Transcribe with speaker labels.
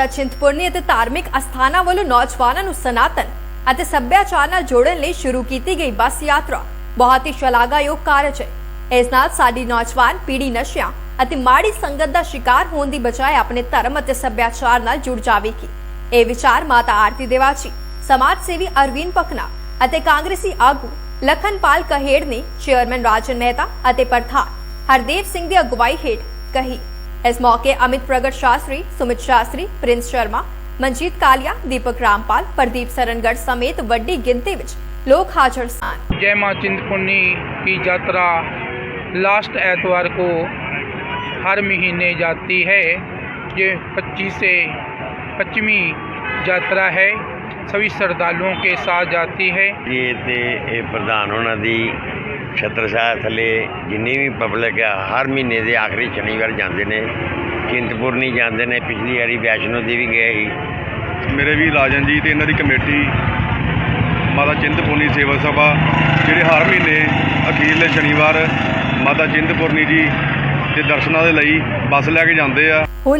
Speaker 1: ਮਾਤਾ ਚਿੰਤਪੁਰਨੀ ਅਤੇ ਧਾਰਮਿਕ ਅਸਥਾਨਾਂ ਵੱਲੋਂ ਨੌਜਵਾਨਾਂ ਨੂੰ ਸਨਾਤਨ ਅਤੇ ਸੱਭਿਆਚਾਰ ਨਾਲ ਜੋੜਨ ਲਈ ਸ਼ੁਰੂ ਕੀਤੀ ਗਈ ਬੱਸ ਯਾਤਰਾ। ਬਹੁਤ ਹੀ ਸ਼ਲਾਘਾਯੋਗ ਕਾਰਜ ਹੈ। ਇਸ ਨਾਲ ਸਾਡੀ ਨੌਜਵਾਨ ਪੀੜ੍ਹੀ ਨਸ਼ਿਆਂ ਅਤੇ ਮਾੜੀ ਸੰਗਤ ਦਾ ਸ਼ਿਕਾਰ ਹੋਣ ਦੀ ਬਜਾਏ ਆਪਣੇ ਧਰਮ ਅਤੇ ਸੱਭਿਆਚਾਰ ਨਾਲ ਜੁੜ ਜਾਵੇਗੀ। ਇਹ ਵਿਚਾਰ ਮਾਤਾ ਆਰਤੀ ਦੇਵਾਚੀ, ਸਮਾਜ ਸੇਵੀ ਅਰਵਿੰਦ ਪਖਨਾ ਅਤੇ ਕਾਂਗਰਸੀ ਆਗੂ ਲਖਨਪਾਲ ਕਹੇੜ ਨੇ ਚੇਅਰਮੈਨ ਰਾਜਨ ਮਹਿਤਾ ਅਤੇ ਪ੍ਰਧਾਨ ਹਰਦੇਵ ਸਿੰਘ ਦੀ ਅਗਵਾਈ ਹੇਠ ਕਹੀ। ਇਸ ਮੌਕੇ ਅਮਿਤ ਪ੍ਰਗਟ ਸ਼ਾਸਤਰੀ ਸੁਮਿਤ ਸ਼ਾਸਤਰੀ ਪ੍ਰਿੰਸ ਸ਼ਰਮਾ ਮਨਜੀਤ ਕਾਲੀਆ ਦੀਪਕ ਰਾਮਪਾਲ ਪ੍ਰਦੀਪ ਸਰਨਗੜ ਸਮੇਤ ਵੱਡੀ ਗਿਣਤੀ ਵਿੱਚ ਲੋਕ ਹਾਜ਼ਰ ਸਨ
Speaker 2: जय मां चिंतपुर्णी की यात्रा लास्ट एतवार को हर महीने जाती है ये 25 से पचवीं यात्रा है सभी श्रद्धालुओं के साथ जाती है
Speaker 3: ਇਹ ਤੇ ਇਹ ਪ੍ਰਧਾਨ ਉਹਨਾਂ ਦੀ ਛਤਰ ਸਾਹਿਬ ਥੱਲੇ ਜਿੰਨੀ ਵੀ ਪਬਲਿਕ ਆ ਹਰ ਮਹੀਨੇ ਦੇ ਆਖਰੀ ਸ਼ਨੀਵਾਰ ਜਾਂਦੇ ਨੇ ਚਿੰਤਪੁਰਨੀ ਜਾਂਦੇ ਨੇ ਪਿਛਲੀ ਵਾਰੀ ਵੈਸ਼ਨੋ ਦੇਵੀ ਗਏ ਸੀ
Speaker 4: ਮੇਰੇ ਵੀ ਰਾਜਨ ਜੀ ਤੇ ਇਹਨਾਂ ਦੀ ਕਮੇਟੀ ਮਾਤਾ ਚਿੰਤਪੁਰਨੀ ਸੇਵਕ ਸਭਾ ਜਿਹੜੇ ਹਰ ਮਹੀਨੇ ਅਖੀਰਲੇ ਸ਼ਨੀਵਾਰ ਮਾਤਾ ਚਿੰਤਪੁਰਨੀ ਜੀ ਦੇ ਦਰਸ਼ਨਾਂ ਦੇ ਲਈ ਬੱਸ ਲੈ ਕੇ ਜਾਂਦੇ ਆ